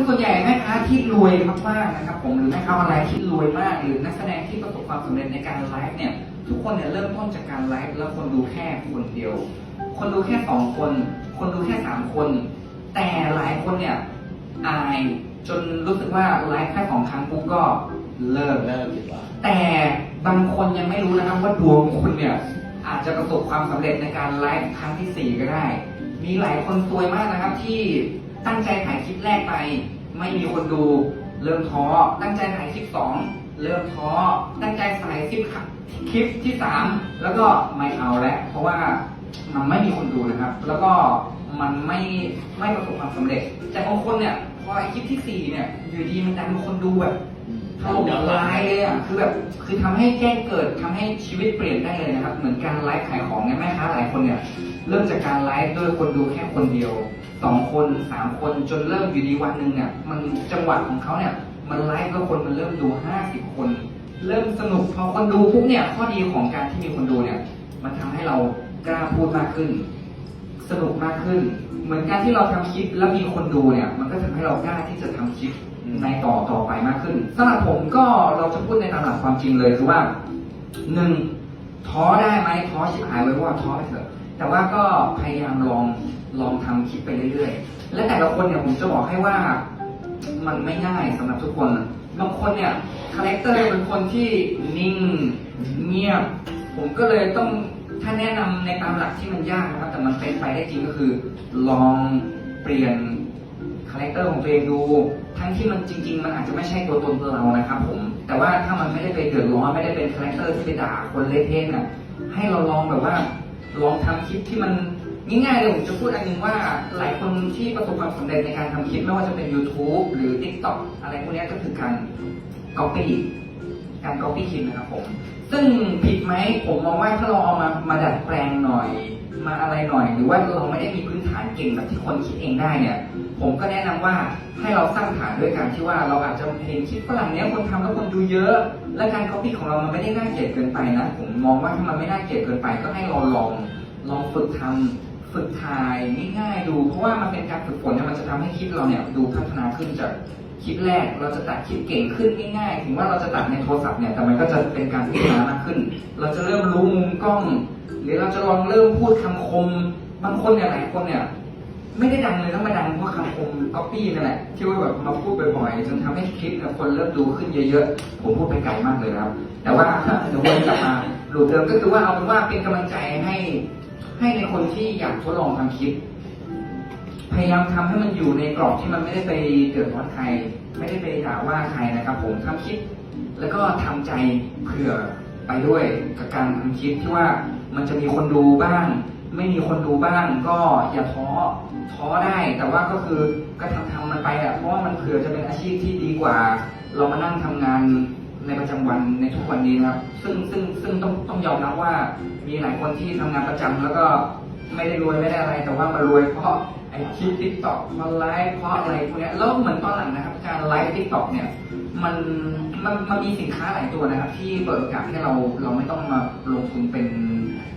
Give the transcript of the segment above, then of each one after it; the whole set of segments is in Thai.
คนส่วนใหญ่แม่ค้าที่รวยมากๆนะครับผมหรือแม่ค้าออนไลน์ที่รวยมาก หรือนักแสดงที่ประสบความสำเร็จในการไลฟ์เนี่ยทุกคนเนี่ยเริ่มต้นจากการไลฟ์แล้วคนดูแค่คนเดียว คนดูแค่สองคน คนดูแค่สามคน แต่หลายคนเนี่ยอายจนรู้สึกว่าไลฟ์แค่สองครั้งปุ๊บก็เลิกเลิกดีกว่าแต่บางคนยังไม่รู้นะครับว่าดวงคุณเนี่ยอาจจะประสบความสำเร็จในการไลฟ์ครั้งที่สี่ก็ได้ มีหลายคนซวยมากนะครับที่ ตั้งใจถ่ายคลิปแรกไป ไม่มีคนดู เริ่มท้อ ตั้งใจถ่ายคลิปสองเริ่มท้อ ตั้งใจถ่ายคลิปคลิปที่สามแล้วก็ไม่เอาแล้วเพราะว่ามันไม่มีคนดูนะครับ แล้วก็มันไม่ไม่ประสบความสำเร็จ แต่บางคนเนี่ยพอไอคลิปที่สี่เนี่ยอยู่ดีมันดันมีคนดูแบบถล่มละลายเลยอะคือแบบคือทำให้แจ้งเกิดทำให้ชีวิตเปลี่ยนได้เลยนะครับ เหมือนการไลฟ์ขายของเนี่ยแม่ค้าหลายคนเนี่ย เริ่มจากการไลฟ์ด้วยคนดูแค่คนเดียวสองคนสามคนจนเริ่มอยู่ดีวันหนึ่งเนี่ยมันจังหวะของเขาเนี่ยมันไลฟ์แล้วคนมันเริ่มดูห้าสิบคน เริ่มสนุกพอคนดูปุ๊บเนี่ยข้อดีของการที่มีคนดูเนี่ยมันทำให้เรากล้าพูดมากขึ้น สนุกมากขึ้น เหมือนการที่เราทำคลิปแล้วมีคนดูเนี่ย มันก็ทำให้เรากล้าที่จะทำคลิปในต่อต่อไปมากขึ้นสำหรับผมก็เราจะพูดในตามหลักความจริงเลยคือว่าหนึ่งท้อได้ไหมท้อชิบหายไว้ว่าท้อไปเถอะ แต่ว่าก็พยายามลองลองทำคลิปไปเรื่อยๆ และแต่ละคนเนี่ยผมจะบอกให้ว่ามันไม่ง่ายสำหรับทุกคน บางคนเนี่ยคาแรคเตอร์เป็นคนที่นิ่งเงียบ ผมก็เลยต้องถ้าแนะนำในตามหลักที่มันยากนะครับ แต่มันเป็นไปได้จริงก็คือ ลองเปลี่ยนคาแรคเตอร์ของตัวเองดู ทั้งที่มันจริง ๆ มันอาจจะไม่ใช่ตัวตนเรานะครับผม แต่ว่าถ้ามันไม่ได้ไปเดือดร้อนไม่ได้เป็นคาแรคเตอร์ที่ไปด่าคนเละเทะน่ะให้เราลองแบบว่า ลองทำคลิปที่มันง่ายๆเลยผมจะพูดอันหนึงว่าหลายคนที่ประสบความสำเร็จในการทำคลิปไม่ว่าจะเป็น YouTube หรือ TikTok อะไรพวกนี้ก็คือการ copy การ copy คลิปนะครับผม ซึ่งผิดไหมผมมองว่าถ้าเราเอามามาดัดแปลงหน่อย มาอะไรหน่อย หรือว่าเราไม่ได้มีพื้นฐานเก่งแบบที่คนคิดเองได้เนี่ย ผมก็แนะนำว่าให้เราสร้างฐานด้วยการที่ว่าเราอาจจะเห็นคลิปฝรั่งเนี้ยคนทำแล้วคนดูเยอะ และการ copy ของเรามันไม่ได้น่าเกลียดเกินไปนะ ผมมองว่าถ้ามันไม่น่าเกลียดเกินไป ก็ให้เราลองลองฝึกทำฝึกถ่ายง่ายๆดู เพราะว่ามันเป็นการฝึกฝนเนี่ยมันจะทำให้คลิปเราเนี่ยดูพัฒนาขึ้นจาก คลิปแรกเราจะตัดคลิปเก่งขึ้นง่ายๆ ถึงว่าเราจะตัดในโทรศัพท์เนี่ยแต่มันก็จะเป็นการพัฒนามากขึ้น เราจะเริ่มรู้มุมกล้อง หรือเราจะลองเริ่มพูดคำคม บางคนเนี่ยหลายคนเนี่ยไม่ได้ดังเลยต้องมาดังเพราะคำคมก๊อปปี้นั่นแหละที่ว่าแบบมาพูดบ่อยๆจนทำให้คลิปเนี่ยคนเริ่มดูขึ้นเยอะๆ ผมพูดไปไกลมากเลยครับ แต่ว่าเดี๋ยววนกลับมาหลูปเดิมก็คือว่าเอาเป็นว่าเป็นกำลังใจให้ให้ในคนที่อยากทดลองทำคลิป พยายามทำให้มันอยู่ในกรอบที่มันไม่ได้ไปเดือดร้อนใคร ไม่ได้ไปด่าว่าใครนะครับ ผมทำคลิปแล้วก็ทำใจเผื่อไปด้วยกับการทำคลิปที่ว่ามันจะมีคนดูบ้าง ไม่มีคนดูบ้าง ก็อย่าท้อท้อได้ แต่ว่าก็คือก็ทำทำมันไปอะเพราะว่ามันเผื่อจะเป็นอาชีพที่ดีกว่า เรามานั่งทำงานในประจำวันในทุกวันนี้นะครับ ซึ่งซึ่งซึ่งต้องต้องยอมรับว่ามีหลายคนที่ทำงานประจำแล้วก็ ไม่ได้รวยไม่ได้อะไรแต่ว่ามารวยเพราะไอคลิปทิกตอกมาไลฟ์เพราะอะไรพวกนี้แล้วเหมือนตอนหลังนะครับ การไลฟ์ทิกตอกเนี่ยมันมันมันมีสินค้าหลายตัวนะครับ ที่เปิดโอกาสให้เราเราไม่ต้องมาลงทุนเป็น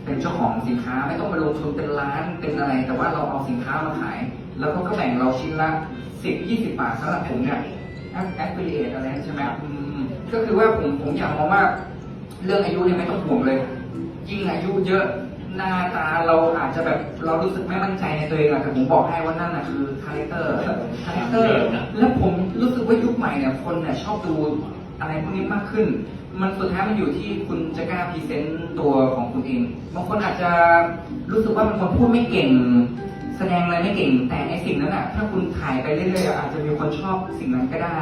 เป็นเจ้าของสินค้าไม่ต้องไปลงทุนเป็นร้านเป็นอะไร แต่ว่าเราเอาสินค้ามาขาย แล้วเขาก็แบ่งเราชิ้นละสิบยี่สิบบาทสำหรับผมเนี่ยแอปแอปเปิลเอทอะไรใช่ไหมก็คือว่าผมผมอยากมองว่า เรื่องอายุเนี่ยไม่ต้องห่วงเลย ยิ่งอายุเยอะ หน้าตาเราอาจจะแบบเรารู้สึกไม่มั่นใจในตัวเองอะแต่ผมบอกให้ว่านั่นนะคือคาแรคเตอร์คาแรคเตอร์ แล้วผมรู้สึกว่ายุคใหม่เนี่ยคนเนี่ยชอบดูอะไรพวกนี้มากขึ้น มันสุดท้ายมันอยู่ที่คุณจะกล้าพรีเซนต์ตัวของคุณเองบางคนอาจจะรู้สึกว่าเป็นคนพูดไม่เก่ง แสดงอะไรไม่เก่งแต่ในสิ่งนั้นอะถ้าคุณถ่ายไปเรื่อยๆอาจจะมีคนชอบสิ่งนั้นก็ได้